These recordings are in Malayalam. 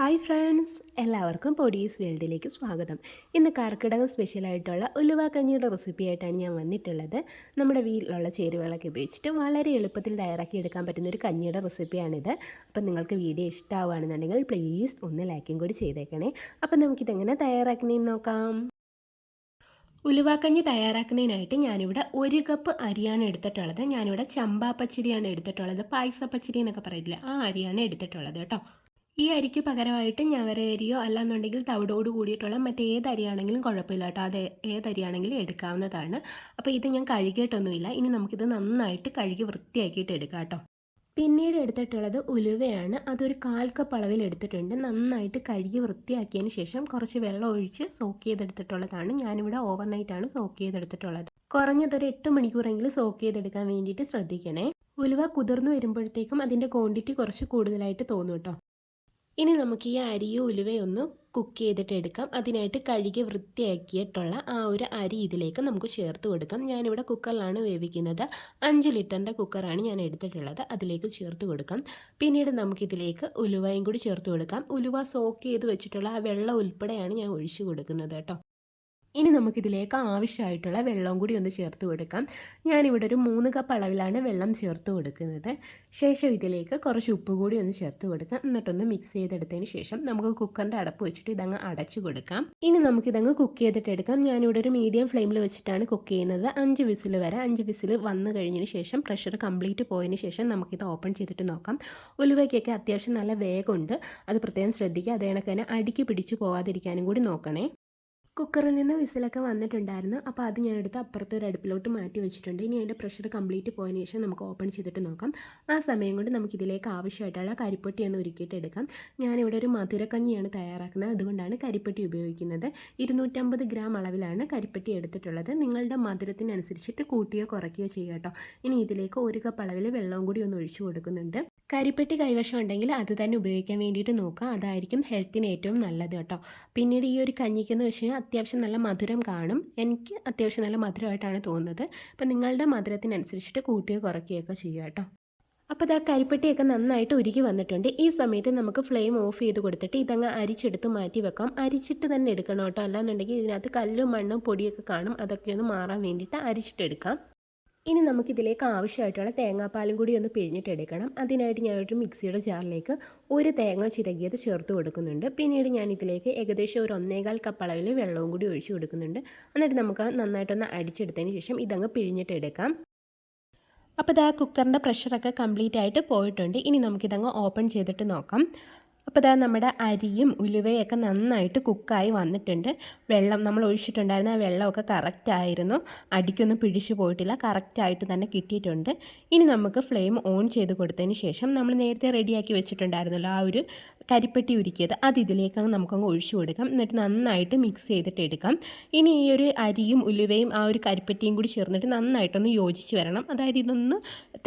ഹായ് ഫ്രണ്ട്സ് എല്ലാവർക്കും പൊടീസ് വേൾഡിലേക്ക് സ്വാഗതം. ഇന്ന് കർക്കിടകം സ്പെഷ്യലായിട്ടുള്ള ഉലുവ കഞ്ഞിയുടെ റെസിപ്പി ആയിട്ടാണ് ഞാൻ വന്നിട്ടുള്ളത്. നമ്മുടെ വീട്ടിലുള്ള ചേരുവകളൊക്കെ ഉപയോഗിച്ചിട്ട് വളരെ എളുപ്പത്തിൽ തയ്യാറാക്കി എടുക്കാൻ പറ്റുന്ന ഒരു കഞ്ഞിയുടെ റെസിപ്പിയാണിത് അപ്പം നിങ്ങൾക്ക് വീഡിയോ ഇഷ്ടമാവുകയാണെന്നുണ്ടെങ്കിൽ പ്ലീസ് ഒന്ന് ലൈക്കും കൂടി ചെയ്തേക്കണേ. അപ്പം നമുക്കിതെങ്ങനെ തയ്യാറാക്കുന്നതെന്ന് നോക്കാം. ഉലുവാക്കഞ്ഞി തയ്യാറാക്കുന്നതിനായിട്ട് ഞാനിവിടെ ഒരു കപ്പ് അരിയാണ് എടുത്തിട്ടുള്ളത്. ഞാനിവിടെ ചമ്പാ പച്ചരിയാണ് എടുത്തിട്ടുള്ളത്. പായസ പച്ചരി എന്നൊക്കെ പറയില്ല? ആ അരിയാണ് എടുത്തിട്ടുള്ളത് കേട്ടോ. ഈ അരിക്ക് പകരമായിട്ട് ഞവര അരിയോ അല്ലാന്നുണ്ടെങ്കിൽ തവിടോട് കൂടിയിട്ടുള്ള മറ്റേത് അരിയാണെങ്കിലും കുഴപ്പമില്ല കേട്ടോ. അത് ഏതരിയാണെങ്കിലും എടുക്കാവുന്നതാണ്. അപ്പോൾ ഇത് ഞാൻ കഴുകിയിട്ടൊന്നുമില്ല. ഇനി നമുക്കിത് നന്നായിട്ട് കഴുകി വൃത്തിയാക്കിയിട്ട് എടുക്കാം കേട്ടോ. പിന്നീട് എടുത്തിട്ടുള്ളത് ഉലുവയാണ്. അതൊരു കാൽ കപ്പ് അളവിൽ എടുത്തിട്ടുണ്ട്. നന്നായിട്ട് കഴുകി വൃത്തിയാക്കിയതിന് ശേഷം കുറച്ച് വെള്ളം ഒഴിച്ച് സോക്ക് ചെയ്തെടുത്തിട്ടുള്ളതാണ്. ഞാനിവിടെ ഓവർനൈറ്റാണ് സോക്ക് ചെയ്തെടുത്തിട്ടുള്ളത്. കുറഞ്ഞതൊരു എട്ട് മണിക്കൂറെങ്കിലും സോക്ക് ചെയ്തെടുക്കാൻ വേണ്ടിയിട്ട് ശ്രദ്ധിക്കണേ. ഉലുവ കുതിർന്നു വരുമ്പോഴത്തേക്കും അതിന്റെ ക്വാണ്ടിറ്റി കുറച്ച് കൂടുതലായിട്ട് തോന്നും കേട്ടോ. ഇനി നമുക്ക് ഈ അരിയോ ഉലുവയും ഒന്ന് കുക്ക് ചെയ്തിട്ട് എടുക്കാം. അതിനായിട്ട് കഴുകി വൃത്തിയാക്കിയിട്ടുള്ള ആ ഒരു അരി ഇതിലേക്ക് നമുക്ക് ചേർത്ത് കൊടുക്കാം. ഞാനിവിടെ കുക്കറിലാണ് വേവിക്കുന്നത്. അഞ്ച് ലിറ്ററിന്റെ കുക്കറാണ് ഞാൻ എടുത്തിട്ടുള്ളത്. അതിലേക്ക് ചേർത്ത് കൊടുക്കാം. പിന്നീട് നമുക്കിതിലേക്ക് ഉലുവയും കൂടി ചേർത്ത് കൊടുക്കാം. ഉലുവ സോക്ക് ചെയ്ത് വെച്ചിട്ടുള്ള ആ വെള്ളം ഉൾപ്പെടെയാണ് ഞാൻ ഒഴിച്ചു കൊടുക്കുന്നത് കേട്ടോ. ഇനി നമുക്കിതിലേക്ക് ആവശ്യമായിട്ടുള്ള വെള്ളം കൂടി ഒന്ന് ചേർത്ത് കൊടുക്കാം. ഞാനിവിടെ ഒരു മൂന്ന് കപ്പ് അളവിലാണ് വെള്ളം ചേർത്ത് കൊടുക്കുന്നത്. ശേഷം ഇതിലേക്ക് കുറച്ച് ഉപ്പ് കൂടി ഒന്ന് ചേർത്ത് കൊടുക്കാം. എന്നിട്ടൊന്ന് മിക്സ് ചെയ്തെടുത്തതിന് ശേഷം നമുക്ക് കുക്കറിന്റെ അടപ്പ് വെച്ചിട്ട് ഇതങ്ങ് അടച്ചു കൊടുക്കാം. ഇനി നമുക്കിതങ്ങ് കുക്ക് ചെയ്തിട്ട് എടുക്കാം. ഞാനിവിടെ ഒരു മീഡിയം ഫ്ലെയിമിൽ വെച്ചിട്ടാണ് കുക്ക് ചെയ്യുന്നത്. അഞ്ച് വിസിൽ വരെ അഞ്ച് വിസിൽ വന്നു കഴിഞ്ഞതിന് ശേഷം പ്രഷർ കംപ്ലീറ്റ് പോയതിന് ശേഷം നമുക്കിത് ഓപ്പൺ ചെയ്തിട്ട് നോക്കാം. ഉലുവയ്ക്കൊക്കെ അത്യാവശ്യം നല്ല വേഗമുണ്ട്. അത് പ്രത്യേകം ശ്രദ്ധിക്കുക. അതേ തന്നെ അടിക്ക് പിടിച്ച് പോകാതിരിക്കാനും കൂടി നോക്കണേ. കുക്കറിൽ നിന്ന് വിസിലൊക്കെ വന്നിട്ടുണ്ടായിരുന്നു. അപ്പോൾ അത് ഞാൻ എടുത്ത് അപ്പുറത്തെ ഒരു അടുപ്പിലോട്ട് മാറ്റി വെച്ചിട്ടുണ്ട്. ഇനി അതിന്റെ പ്രഷർ കംപ്ലീറ്റ് പോയതിന് ശേഷം നമുക്ക് ഓപ്പൺ ചെയ്തിട്ട് നോക്കാം. ആ സമയം കൊണ്ട് നമുക്ക് ഇതിലേക്ക് ആവശ്യമായിട്ടുള്ള കരിപ്പൊട്ടി ഒന്ന് ഒരുക്കിയിട്ട് എടുക്കാം. ഞാനിവിടെ ഒരു മധുരക്കഞ്ഞിയാണ് തയ്യാറാക്കുന്നത്. അതുകൊണ്ടാണ് കരിപ്പെട്ടി ഉപയോഗിക്കുന്നത്. ഇരുന്നൂറ്റമ്പത് ഗ്രാം അളവിലാണ് കരിപ്പെട്ടി എടുത്തിട്ടുള്ളത്. നിങ്ങളുടെ മധുരത്തിനനുസരിച്ചിട്ട് കൂട്ടിയോ കുറയ്ക്കുകയോ ചെയ്യുക കേട്ടോ. ഇനി ഇതിലേക്ക് ഒരു കപ്പ് അളവിൽ വെള്ളവും കൂടി ഒന്ന് ഒഴിച്ചു കൊടുക്കുന്നുണ്ട്. കരിപ്പെട്ടി കൈവശം ഉണ്ടെങ്കിൽ അത് തന്നെ ഉപയോഗിക്കാൻ വേണ്ടിയിട്ട് നോക്കുക. അതായിരിക്കും ഹെൽത്തിന് ഏറ്റവും നല്ലത് കേട്ടോ. പിന്നീട് ഈ ഒരു കഞ്ഞിക്കെന്ന് വെച്ച് കഴിഞ്ഞാൽ അത്യാവശ്യം നല്ല മധുരം കാണും. എനിക്ക് അത്യാവശ്യം നല്ല മധുരമായിട്ടാണ് തോന്നുന്നത്. അപ്പം നിങ്ങളുടെ മധുരത്തിനനുസരിച്ചിട്ട് കൂട്ടുകയോ കുറയ്ക്കുകയൊക്കെ ചെയ്യുക കേട്ടോ. അപ്പോൾ ഇതാ കരിപ്പെട്ടിയൊക്കെ നന്നായിട്ട് ഉരുകി വന്നിട്ടുണ്ട്. ഈ സമയത്ത് നമുക്ക് ഫ്ലെയിം ഓഫ് ചെയ്ത് കൊടുത്തിട്ട് ഇതങ്ങ് അരിച്ചെടുത്ത് മാറ്റി വെക്കാം. അരിച്ചിട്ട് തന്നെ എടുക്കണം കേട്ടോ. അല്ലാന്നുണ്ടെങ്കിൽ ഇതിനകത്ത് കല്ലും മണ്ണും പൊടിയൊക്കെ കാണും. അതൊക്കെ ഒന്ന് മാറാൻ വേണ്ടിയിട്ട് അരിച്ചിട്ടെടുക്കാം ഇനി നമുക്കിതിലേക്ക് ആവശ്യമായിട്ടുള്ള തേങ്ങാപ്പാലും കൂടി ഒന്ന് പിഴിഞ്ഞിട്ടെടുക്കണം. അതിനായിട്ട് ഞാനൊരു മിക്സിയുടെ ജാറിലേക്ക് ഒരു തേങ്ങ ചിരകിയത് ചേർത്ത് കൊടുക്കുന്നുണ്ട്. പിന്നീട് ഞാൻ ഇതിലേക്ക് ഏകദേശം ഒരു ഒന്നേകാൽ കപ്പ് അളവിൽ വെള്ളവും കൂടി ഒഴിച്ചു കൊടുക്കുന്നുണ്ട്. എന്നിട്ട് നമുക്ക് നന്നായിട്ടൊന്ന് അടിച്ചെടുത്തതിന് ശേഷം ഇതങ്ങ് പിഴിഞ്ഞിട്ടെടുക്കാം. അപ്പോൾ ഇതാ കുക്കറിന്റെ പ്രഷറൊക്കെ കംപ്ലീറ്റ് ആയിട്ട് പോയിട്ടുണ്ട്. ഇനി നമുക്കിതങ്ങ് ഓപ്പൺ ചെയ്തിട്ട് നോക്കാം. അപ്പോൾ ഇതാ നമ്മുടെ അരിയും ഉലുവയൊക്കെ നന്നായിട്ട് കുക്കായി വന്നിട്ടുണ്ട്. വെള്ളം നമ്മൾ ഒഴിച്ചിട്ടുണ്ടായിരുന്ന ആ വെള്ളമൊക്കെ കറക്റ്റായിരുന്നു അടിക്കൊന്നും പിടിച്ചു പോയിട്ടില്ല. കറക്റ്റായിട്ട് തന്നെ കിട്ടിയിട്ടുണ്ട്. ഇനി നമുക്ക് ഫ്ലെയിം ഓൺ ചെയ്ത് കൊടുത്തതിന് ശേഷം നമ്മൾ നേരത്തെ റെഡിയാക്കി വെച്ചിട്ടുണ്ടായിരുന്നല്ലോ ആ ഒരു കരിപ്പെട്ടി ഉരുക്കിയത്. അത് ഇതിലേക്ക് നമുക്കങ്ങ് ഒഴിച്ചു കൊടുക്കാം. എന്നിട്ട് നന്നായിട്ട് മിക്സ് ചെയ്തിട്ട് എടുക്കാം. ഇനി ഈ ഒരു അരിയും ഉലുവയും ആ ഒരു കരിപ്പെട്ടിയും കൂടി ചേർന്നിട്ട് നന്നായിട്ടൊന്ന് യോജിച്ച് വരണം. അതായത് ഇതൊന്ന്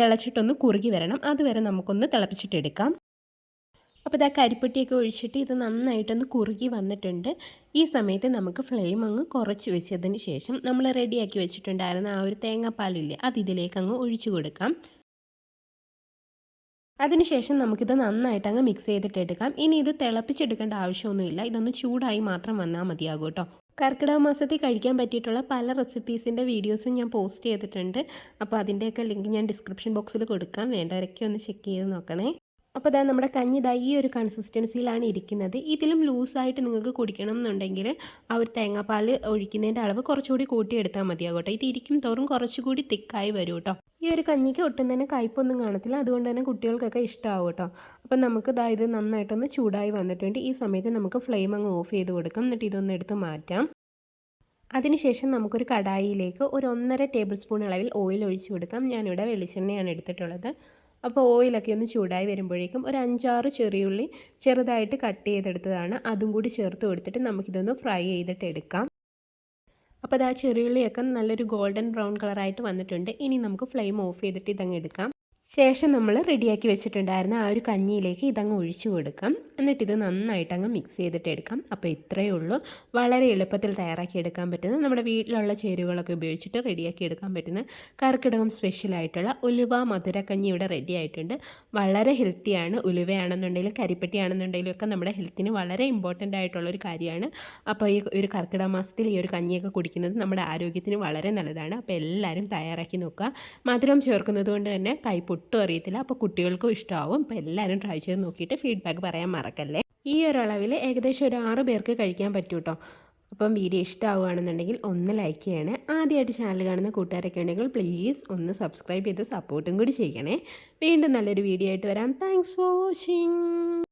തിളച്ചിട്ടൊന്ന് കുറുകി വരണം. അതുവരെ നമുക്കൊന്ന് തിളപ്പിച്ചിട്ടെടുക്കാം അപ്പോൾ ഇതാ കരിപ്പെട്ടിയൊക്കെ ഒഴിച്ചിട്ട് ഇത് നന്നായിട്ടൊന്ന് കുറുകി വന്നിട്ടുണ്ട്. ഈ സമയത്ത് നമുക്ക് ഫ്ലെയിം അങ്ങ് കുറച്ച് വെച്ചതിന് ശേഷം നമ്മൾ റെഡിയാക്കി വെച്ചിട്ടുണ്ടായിരുന്ന ആ ഒരു തേങ്ങാപ്പാലില്ലേ അത് ഇതിലേക്ക് അങ്ങ് ഒഴിച്ചു കൊടുക്കാം. അതിനുശേഷം നമുക്കിത് നന്നായിട്ട് അങ്ങ് മിക്സ് ചെയ്തിട്ട് എടുക്കാം. ഇനി ഇത് തിളപ്പിച്ചെടുക്കേണ്ട ആവശ്യമൊന്നുമില്ല. ഇതൊന്ന് ചൂടായി മാത്രം വന്നാൽ മതിയാകും കേട്ടോ. കർക്കിടക മാസത്തിൽ കഴിക്കാൻ പറ്റിയിട്ടുള്ള പല റെസിപ്പീസിന്റെ വീഡിയോസും ഞാൻ പോസ്റ്റ് ചെയ്തിട്ടുണ്ട്. അപ്പോൾ അതിന്റെയൊക്കെ ലിങ്ക് ഞാൻ ഡിസ്ക്രിപ്ഷൻ ബോക്സിൽ കൊടുക്കാം. വേണ്ടവരൊക്കെ ഒന്ന് ചെക്ക് ചെയ്ത് നോക്കണേ. അപ്പോൾ ഇതാ നമ്മുടെ കഞ്ഞി ഇതാ ഈ ഒരു കൺസിസ്റ്റൻസിയിലാണ് ഇരിക്കുന്നത്. ഇതിലും ലൂസായിട്ട് നിങ്ങൾക്ക് കുടിക്കണം എന്നുണ്ടെങ്കിൽ ആ ഒരു തേങ്ങാപ്പാൽ ഒഴിക്കുന്നതിന്റെ അളവ് കുറച്ചുകൂടി കൂട്ടിയെടുത്താൽ മതിയാകും കേട്ടോ. ഇത് ഇരിക്കും തോറും കുറച്ചുകൂടി തിക്കായി വരും കേട്ടോ. ഈ ഒരു കഞ്ഞിക്ക് ഒട്ടും തന്നെ കയ്പൊന്നും കാണത്തില്ല. അതുകൊണ്ട് തന്നെ കുട്ടികൾക്കൊക്കെ ഇഷ്ടമാവും കേട്ടോ. അപ്പം നമുക്ക് ഇതാ ഇത് നന്നായിട്ടൊന്ന് ചൂടായി വന്നിട്ടുണ്ട് ഈ സമയത്ത് നമുക്ക് ഫ്ലെയിം അങ്ങ് ഓഫ് ചെയ്ത് കൊടുക്കാം. എന്നിട്ട് ഇതൊന്ന് എടുത്ത് മാറ്റാം. അതിനുശേഷം നമുക്കൊരു കടായിയിലേക്ക് ഒരു ഒന്നര ടേബിൾ സ്പൂൺ അളവിൽ ഓയിൽ ഒഴിച്ചു കൊടുക്കാം. ഞാനിവിടെ വെളിച്ചെണ്ണയാണ് എടുത്തിട്ടുള്ളത്. അപ്പോൾ ഓയിലൊക്കെ ഒന്ന് ചൂടായി വരുമ്പോഴേക്കും ഒരു അഞ്ചാറ് ചെറിയുള്ളി ചെറുതായിട്ട് കട്ട് ചെയ്തെടുത്തതാണ്. അതും കൂടി ചേർത്ത് കൊടുത്തിട്ട് നമുക്കിതൊന്ന് ഫ്രൈ ചെയ്തിട്ട് എടുക്കാം. അപ്പോൾ അത് ആ ചെറിയുള്ളിയൊക്കെ നല്ലൊരു ഗോൾഡൻ ബ്രൗൺ കളറായിട്ട് വന്നിട്ടുണ്ട്. ഇനി നമുക്ക് ഫ്ലെയിം ഓഫ് ചെയ്തിട്ട് ഇതങ്ങ് എടുക്കാം. ശേഷം നമ്മൾ റെഡിയാക്കി വെച്ചിട്ടുണ്ടായിരുന്ന ആ ഒരു കഞ്ഞിയിലേക്ക് ഇതങ്ങ് ഒഴിച്ചു കൊടുക്കാം. എന്നിട്ട് ഇത് നന്നായിട്ട് അങ്ങ് മിക്സ് ചെയ്തിട്ട് എടുക്കാം. അപ്പോൾ ഇത്രയേ ഉള്ളൂ. വളരെ എളുപ്പത്തിൽ തയ്യാറാക്കി എടുക്കാൻ പറ്റുന്ന നമ്മുടെ വീട്ടിലുള്ള ചേരുവകളൊക്കെ ഉപയോഗിച്ചിട്ട് റെഡിയാക്കി എടുക്കാൻ പറ്റുന്ന കർക്കിടകം സ്പെഷ്യലായിട്ടുള്ള ഉലുവ മധുരക്കഞ്ഞി ഇവിടെ റെഡി ആയിട്ടുണ്ട്. വളരെ ഹെൽത്തിയാണ് ഉലുവയാണെന്നുണ്ടെങ്കിലും കരിപ്പെട്ടിയാണെന്നുണ്ടെങ്കിലും ഒക്കെ നമ്മുടെ ഹെൽത്തിന് വളരെ ഇമ്പോർട്ടന്റ് ആയിട്ടുള്ളൊരു കാര്യമാണ്. അപ്പോൾ ഈ ഒരു കർക്കിടക മാസത്തിൽ ഈ ഒരു കഞ്ഞിയൊക്കെ കുടിക്കുന്നത് നമ്മുടെ ആരോഗ്യത്തിന് വളരെ നല്ലതാണ്. അപ്പോൾ എല്ലാവരും തയ്യാറാക്കി നോക്കുക. മധുരം ചേർക്കുന്നത് കൊണ്ട് തന്നെ കൈപ്പ് ഒട്ടും അറിയത്തില്ല. അപ്പോൾ കുട്ടികൾക്കും ഇഷ്ടമാവും അപ്പോൾ എല്ലാവരും ട്രൈ ചെയ്ത് നോക്കിയിട്ട് ഫീഡ്ബാക്ക് പറയാൻ മറക്കല്ലേ. ഈ ഒരു അളവിൽ ഏകദേശം ഒരു ആറ് പേർക്ക് കഴിക്കാൻ പറ്റും കേട്ടോ അപ്പം വീഡിയോ ഇഷ്ടമാവുകയാണെന്നുണ്ടെങ്കിൽ ഒന്ന് ലൈക്ക് ചെയ്യണേ. ആദ്യമായിട്ട് ചാനൽ കാണുന്ന കൂട്ടുകാരൊക്കെ ഉണ്ടെങ്കിൽ പ്ലീസ് ഒന്ന് സബ്സ്ക്രൈബ് ചെയ്ത് സപ്പോർട്ടും കൂടി ചെയ്യണേ. വീണ്ടും നല്ലൊരു വീഡിയോ ആയിട്ട് വരാം. Thanks for watching